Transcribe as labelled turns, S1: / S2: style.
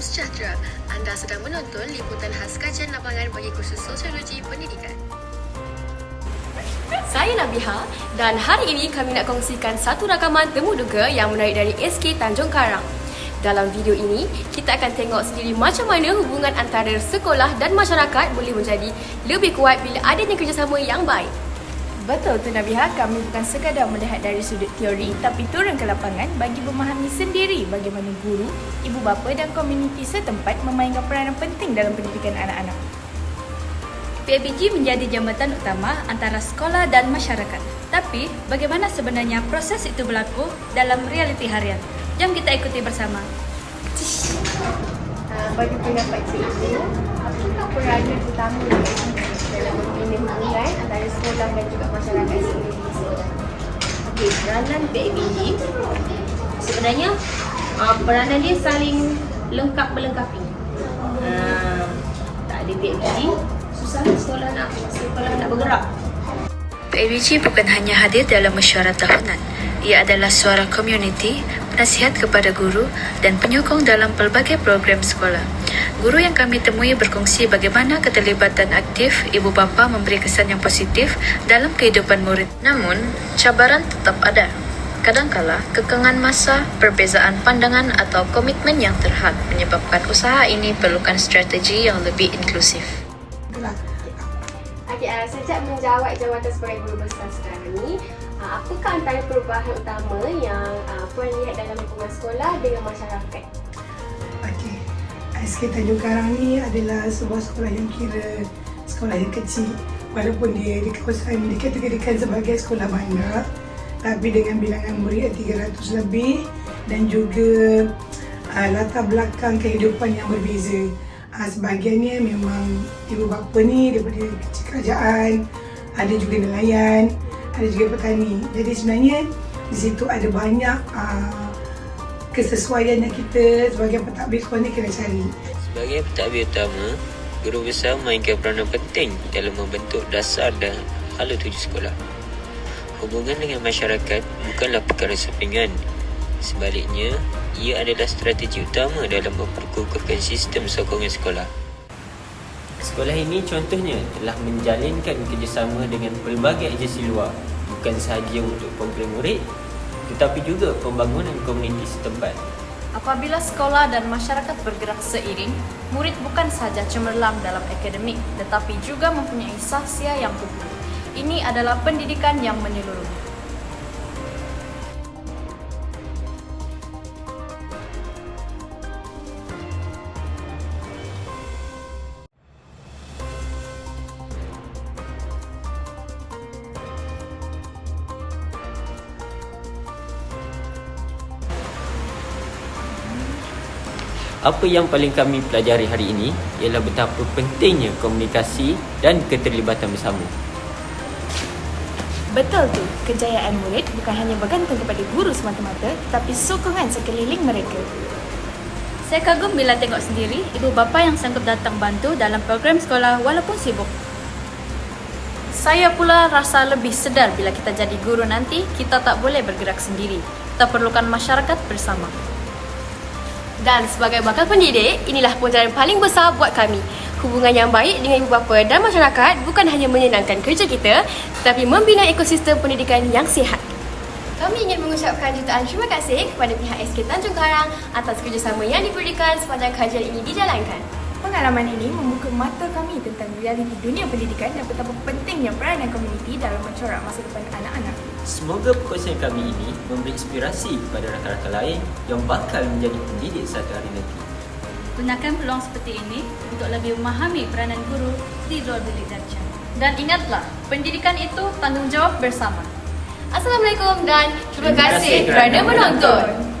S1: sejahtera. Anda sedang menonton liputan khas kajian lapangan bagi kursus Sosiologi Pendidikan. Saya Nabiha dan hari ini kami nak kongsikan satu rakaman temu duga yang menarik dari SK Tanjung Karang. Dalam video ini, kita akan tengok sendiri macam mana hubungan antara sekolah dan masyarakat boleh menjadi lebih kuat bila adanya kerjasama yang baik.
S2: Betul tu Nabiha, kami bukan sekadar melihat dari sudut teori tapi turun ke lapangan bagi memahami sendiri bagaimana guru, ibu bapa dan komuniti setempat memainkan peranan penting dalam pendidikan anak-anak.
S3: PABG menjadi jambatan utama antara sekolah dan masyarakat. Tapi, bagaimana sebenarnya proses itu berlaku dalam realiti harian? Jom kita ikuti bersama.
S2: Bagi pendapat cikgu, apakah peranan utama antara sekolah dan juga masyarakat sendiri?
S4: Okey, peranan PABG sebenarnya uh, peranan dia saling lengkap melengkapi. Uh, tak ada PABG, susah sekolah nak sekolah nak bergerak.
S5: PABG bukan hanya hadir dalam mesyuarat tahunan. Ia adalah suara komuniti, penasihat kepada guru dan penyokong dalam pelbagai program sekolah. Guru yang kami temui berkongsi bagaimana keterlibatan aktif ibu bapa memberi kesan yang positif dalam kehidupan murid. Namun, cabaran tetap ada. Kadangkala, kekangan masa, perbezaan pandangan atau komitmen yang terhad menyebabkan usaha ini perlukan strategi yang lebih inklusif.
S6: Okey, uh, sejak menjawab jawatan sebagai guru besar sekarang ni, uh, apakah antara perubahan utama yang uh, Puan lihat dalam lingkungan sekolah dengan masyarakat?
S7: Okey. SK Tanjung Karang ni adalah sebuah sekolah yang kira sekolah yang kecil walaupun dia di kawasan dikategorikan sebagai sekolah bandar tapi dengan bilangan murid yang 300 lebih dan juga uh, latar belakang kehidupan yang berbeza. Uh, sebahagiannya memang ibu bapa ni daripada kerajaan, ada juga nelayan, ada juga petani. Jadi sebenarnya di situ ada banyak uh, kesesuaian yang kita sebagai pentadbir sekolah ni kena cari.
S8: Sebagai pentadbir utama, guru besar memainkan peranan penting dalam membentuk dasar dan hala tuju sekolah. Hubungan dengan masyarakat bukanlah perkara sampingan. Sebaliknya, ia adalah strategi utama dalam memperkukuhkan sistem sokongan sekolah. Sekolah ini contohnya telah menjalinkan kerjasama dengan pelbagai agensi luar bukan sahaja untuk program murid tetapi juga pembangunan komuniti setempat.
S2: Apabila sekolah dan masyarakat bergerak seiring, murid bukan sahaja cemerlang dalam akademik tetapi juga mempunyai sahsia yang kukuh. Ini adalah pendidikan yang menyeluruh.
S8: Apa yang paling kami pelajari hari ini ialah betapa pentingnya komunikasi dan keterlibatan bersama.
S2: Betul tu, kejayaan murid bukan hanya bergantung kepada guru semata-mata tetapi sokongan sekeliling mereka.
S3: Saya kagum bila tengok sendiri ibu bapa yang sanggup datang bantu dalam program sekolah walaupun sibuk.
S2: Saya pula rasa lebih sedar bila kita jadi guru nanti, kita tak boleh bergerak sendiri. Kita perlukan masyarakat bersama.
S1: Dan sebagai bakal pendidik, inilah pelajaran paling besar buat kami. Hubungan yang baik dengan ibu bapa dan masyarakat bukan hanya menyenangkan kerja kita, tetapi membina ekosistem pendidikan yang sihat. Kami ingin mengucapkan jutaan terima kasih kepada pihak SK Tanjung Karang atas kerjasama yang diberikan sepanjang kajian ini dijalankan.
S2: Pengalaman ini membuka mata kami tentang realiti dunia pendidikan dan betapa pentingnya peranan komuniti dalam mencorak masa depan anak-anak.
S8: Semoga perkongsian kami ini memberi inspirasi kepada rakan-rakan lain yang bakal menjadi pendidik satu hari nanti.
S3: Gunakan peluang seperti ini untuk lebih memahami peranan guru di luar bilik darjah.
S2: Dan ingatlah, pendidikan itu tanggungjawab bersama.
S1: Assalamualaikum dan terima
S8: Terima
S1: kasih kerana
S8: menonton.